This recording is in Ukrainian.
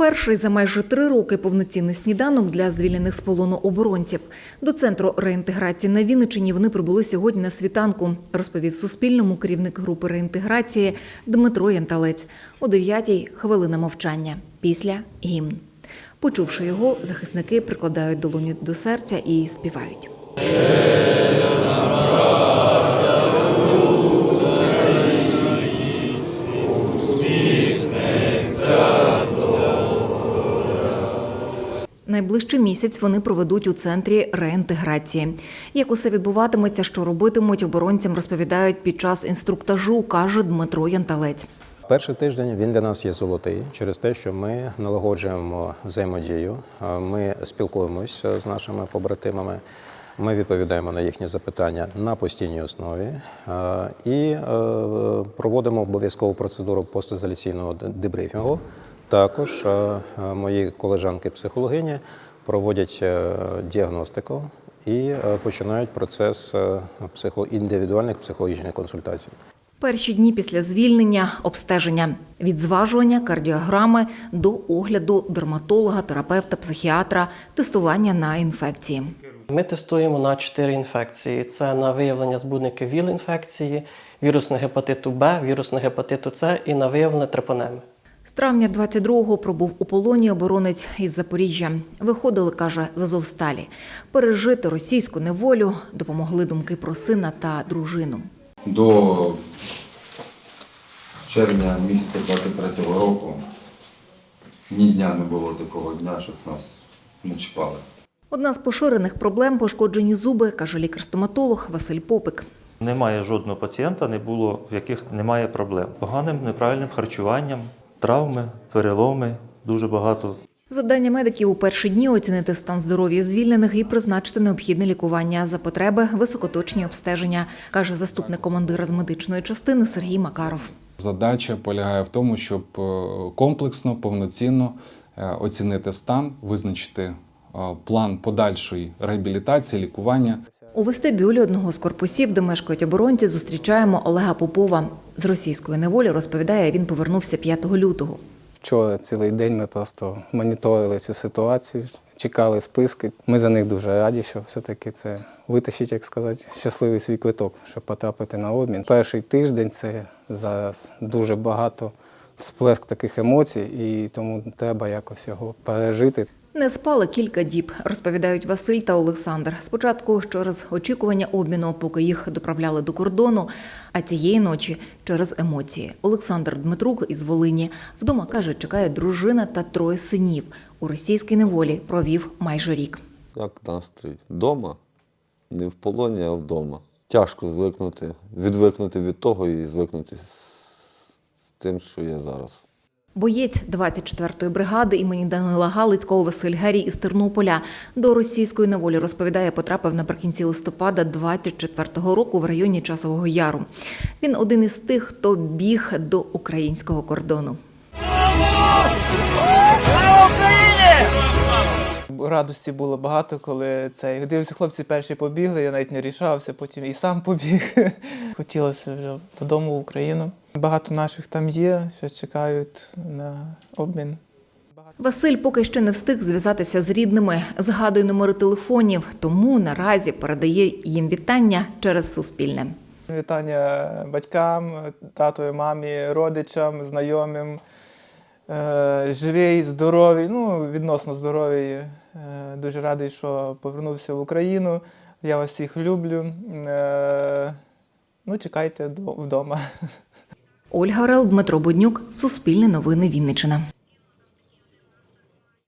Перший за майже три роки повноцінний сніданок для звільнених з полону оборонців. До центру реінтеграції на Вінниччині вони прибули сьогодні на світанку, розповів Суспільному керівник групи реінтеграції Дмитро Янталець. О 9-й – хвилина мовчання. Після – гімн. Почувши його, захисники прикладають долоню до серця і співають. Найближчий місяць вони проведуть у центрі реінтеграції. Як усе відбуватиметься, що робитимуть, оборонцям розповідають під час інструктажу, каже Дмитро Янталець. Перший тиждень він для нас є золотий через те, що ми налагоджуємо взаємодію, ми спілкуємося з нашими побратимами, ми відповідаємо на їхні запитання на постійній основі і е, проводимо обов'язкову процедуру постізоляційного дебрифінгу. Також е, мої колежанки-психологині проводять е, діагностику і е, починають процес е, психо- індивідуальних психологічних консультацій. Перші дні після звільнення обстеження від зважування кардіограми до огляду дерматолога, терапевта, психіатра, тестування на інфекції. Ми тестуємо на чотири інфекції: це на виявлення збудників ВІЛ-інфекції, вірусного гепатиту Б, вірусного гепатиту С і на виявлення трепанеми. З травня 22-го пробув у полоні оборонець із Запоріжжя. Виходили, каже, з Азовсталі. Пережити російську неволю допомогли думки про сина та дружину. До червня місяця 23-го року ні дня не було такого дня, щоб нас не чіпали. Одна з поширених проблем пошкоджені зуби, каже лікар-стоматолог Василь Попик. Немає жодного пацієнта, не було, в яких немає проблем. Поганим неправильним харчуванням, травми, переломи, дуже багато Завдання медиків у перші дні оцінити стан здоров'я звільнених і призначити необхідне лікування за потреби високоточні обстеження, каже заступник командира з медичної частини Сергій Макаров. Задача полягає в тому, щоб е, комплексно, повноцінно е, оцінити стан, визначити план подальшої реабілітації, лікування. У вестибюлі одного з корпусів, де мешкають оборонці, зустрічаємо Олега Попова. З російської неволі розповідає, він повернувся 5 лютого. Вчора цілий день ми просто моніторили цю ситуацію, чекали списки. Ми за них дуже раді, що все-таки це витащить, як сказати, щасливий свій квиток, щоб потрапити на обмін. Перший тиждень це зараз дуже багато всплеск таких емоцій, і тому треба якось його пережити. Не спали кілька діб, розповідають Василь та Олександр. Спочатку через очікування обміну, поки їх доправляли до кордону, а цієї ночі через емоції. Олександр Дмитрук із Волині вдома каже, чекає дружина та троє синів. У російській неволі провів майже рік. Як настрій? Вдома? Не в полоні, а вдома. Тяжко звикнути, відвикнути від того і звикнути з тим, що є зараз. Боєць 24-ї бригади імені Данила Галицького Василь Герій із Тернополя до російської неволі розповідає, потрапив наприкінці листопада 24-го року в районі Часового Яру. Він один із тих, хто біг до українського кордону. Радості було багато, коли цей дивився, хлопці перші побігли, я навіть не рішався, потім і сам побіг. Хотілося вже додому в Україну. Багато наших там є, що чекають на обмін. Василь поки ще не встиг зв'язатися з рідними, згадує номери телефонів, тому наразі передає їм вітання через Суспільне. Вітання батькам, татові, мамі, родичам, знайомим. Е, Живий, здоровий, ну, відносно здоровий. Е, Дуже радий, що повернувся в Україну. Я вас всіх люблю. Е, Ну, чекайте вдома. Ольга Орел, Дмитро Буднюк, Суспільне новини Вінниччина.